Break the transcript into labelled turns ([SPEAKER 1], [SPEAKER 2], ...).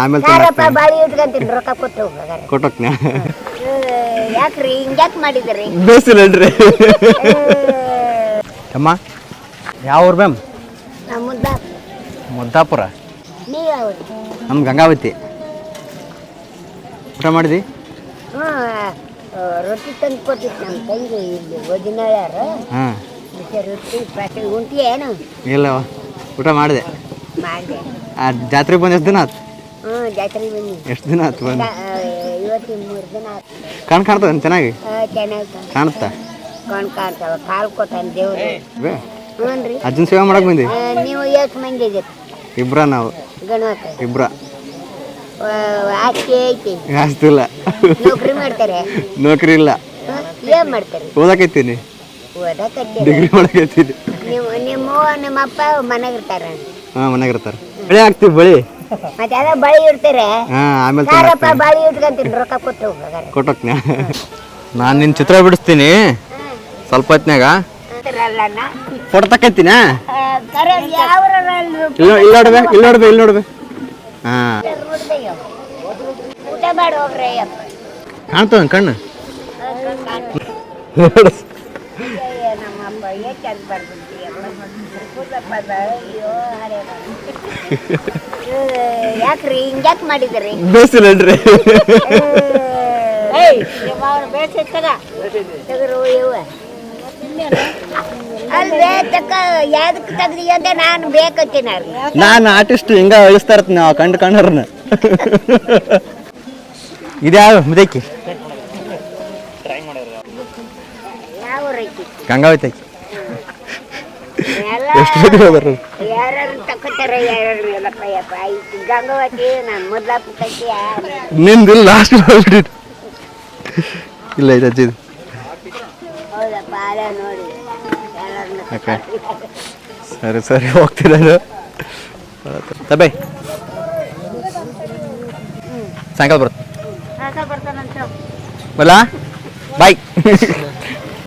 [SPEAKER 1] ಆಮೇಲೆ
[SPEAKER 2] ಸಾರಪ್ಪ ಬಾಳಿ ಇಟ್ಕೊಂತೀನಿ ರೊಕ್ಕ ಕೊಟ್ಟು ಹೋಗಾರ ಯಾಕ್ರಿ ಹಿಂಗ್ಯಾಕ್ ಮಾಡಿದ್ರಿ?
[SPEAKER 1] ಬೇಸಿಲ್ಲನ್ರಿ ಅಮ್ಮ ಯಾವ ಊರು ಮ್ಯಾಮ್?
[SPEAKER 2] ನಮ್ಮ ಮುದ್ದ
[SPEAKER 1] ಮುದ್ದಾಪುರ?
[SPEAKER 2] ನೀವು ಅವ್ರಿ
[SPEAKER 1] ನಮ್ಮ ಗಂಗಾವತಿ. ಊಟ ಮಾಡಿದಿ?
[SPEAKER 2] ಹ್ಞೂ ರೊಟ್ಟಿ ತಂದು ಕೊಟ್ಟಿತ್ತು ನಮ್ಮ ತಂಗಿ ಇಲ್ಲಿ ಒದಿನಾಳ್ಯಾರ
[SPEAKER 1] ಹಾಂ.
[SPEAKER 2] ರೊಟ್ಟಿ ಪಾಟಿ ಉಂಟಿ ಏನು?
[SPEAKER 1] ಇಲ್ಲ ಊಟ ಮಾಡಿದೆ.
[SPEAKER 2] ಮಾಡಿದೆ.
[SPEAKER 1] ಆ ಜಾತ್ರೆಗೆ ಬಂದು ಎಷ್ಟು ದಿನ ಆಯ್ತು
[SPEAKER 2] ಹ್ಞೂ ಜಾತ್ರೆಗೆ
[SPEAKER 1] ಎಷ್ಟು ದಿನ ಆಯ್ತು ಬಂದು
[SPEAKER 2] ಇವತ್ತು ಮೂರು ದಿನ ಆಯ್ತು.
[SPEAKER 1] ಕಣ್ ಕಾಣ್ತದ ಚೆನ್ನಾಗಿ?
[SPEAKER 2] ಚೆನ್ನಾಗಿ
[SPEAKER 1] ಕಾಣುತ್ತಾ?
[SPEAKER 2] ಕಣ್ ಕಾಣ್ತಾವ ಕಾಲು ಕೊಟ್ಟಾನ ದೇವರು. ರೀ.
[SPEAKER 1] ಅಜ್ಜನ ಸೇವೆ ಮಾಡಕ್ಕೆ ಬಂದಿ?
[SPEAKER 2] ನೀವು ಎಷ್ಟು ಮಂದಿ ಇದ್ದೀರಿ
[SPEAKER 1] ಇಬ್ರ ನಾವು.
[SPEAKER 2] ಗಣವತ್ತ
[SPEAKER 1] ಇಬ್ರ.
[SPEAKER 2] ಆಸ್ತಿ ಐತಿ.
[SPEAKER 1] ಆಸ್ತಿ ಇಲ್ಲ.
[SPEAKER 2] ನೌಕರಿ ಮಾಡ್ತಾರೆ.
[SPEAKER 1] ನೌಕರಿ ಇಲ್ಲ.
[SPEAKER 2] ಏನು ಮಾಡ್ತಾರೆ?
[SPEAKER 1] ಓದಕೈತೀನಿ
[SPEAKER 2] ಓದಕತ್ತೀರಿ
[SPEAKER 1] ಡಿಗ್ರಿ ಮಾಡಕೈತೀನಿ
[SPEAKER 2] ನಿಮ್ಮ ಅವ್ವ ನಿಮ್ಮ ಅಪ್ಪ ಮನೆಗೆ ಇರ್ತಾರ
[SPEAKER 1] ಹಾಂ ಮನೆಗೆ ಇರ್ತಾರೆ. ಬೆಳೆ ಹಾಕ್ತೀವಿ ಬಳಿ.
[SPEAKER 2] ಮತ್ತೆ ಅದ ಬಳಿ ಇರ್ತಾರೆ
[SPEAKER 1] ಹಾಂ ಆಮೇಲೆ
[SPEAKER 2] ಸಾರಪ್ಪ ಬಳಿ ಇಟ್ಕೊಂತೀನಿ ರೊಕ್ಕ ಕೊಟ್ಟು ಹೋಗಾರೆ
[SPEAKER 1] ನಾನು ನಿನ್ನ ಚಿತ್ರ ಬಿಡಿಸ್ತೀನಿ ಸ್ವಲ್ಪ ಹೊತ್ನ್ಯಾಗ
[SPEAKER 2] ಅಂತಾರಲ್ಲಣ್ಣ
[SPEAKER 1] ಫೋಟೋ ತಕ್ಕಂತೀನ ಇಲ್ಲ ಇಲ್ಲಿ ನೋಡ್ಬೇ ಇಲ್ಲಿ ನೋಡ್ಬೇ ಇಲ್ಲಿ ನೋಡ್ಬೇ ಹಾಂ
[SPEAKER 2] ಊಟ ಮಾಡಿ ಹೋಗ್ರಿ ಅಪ್ಪ
[SPEAKER 1] ಕಾಣ್ತದ ಕಣ್ಣು
[SPEAKER 2] ನಮ್ಮಪ್ಪ ಅಯ್ಯೋ ಹರೇ ಯಾಕ್ರಿ? ಹಿಂಗ್ಯಾಕ್ ಮಾಡಿದ್ರಿ
[SPEAKER 1] ಬೇಸಿಲ್ಲನ್ರಿ
[SPEAKER 2] ಅಲ್ವೇ ತಕ್ಕ ತೆಗ್ದಿ ಅಂತ ನಾನು ಬೇಕತ್ತೀನಿ
[SPEAKER 1] ನಾನು ಆರ್ಟಿಸ್ಟ್ ಹಿಂಗ ಅಳಿಸ್ತಾ ಇರ್ತೀನಿ ನಾವು ಕಂಡು ಕಂಡವ್ರನ್ನ ಇದ್ಯಾವ ಮುದಕ್ಕಿ?
[SPEAKER 2] ಯಾವ ರೈತಿ
[SPEAKER 1] ಗಂಗಾವತಿ. ಎಷ್ಟು
[SPEAKER 2] ಯಾರು
[SPEAKER 1] ನಿಂದು ಲಾಸ್ಟ್ ಹೋಗ್ಬಿಟ್ಟಿತ್ತು ಇಲ್ಲ ಇದು ಅಜ್ಜಿದು ಸರಿ ಸರಿ ಹೋಗ್ತೀನಿ ನಾನು ತಬೈ. ಸಾಯಂಕಾಲ ಬರುತ್ತೆ. ಬಲ್ಲ? ಬಾಯ್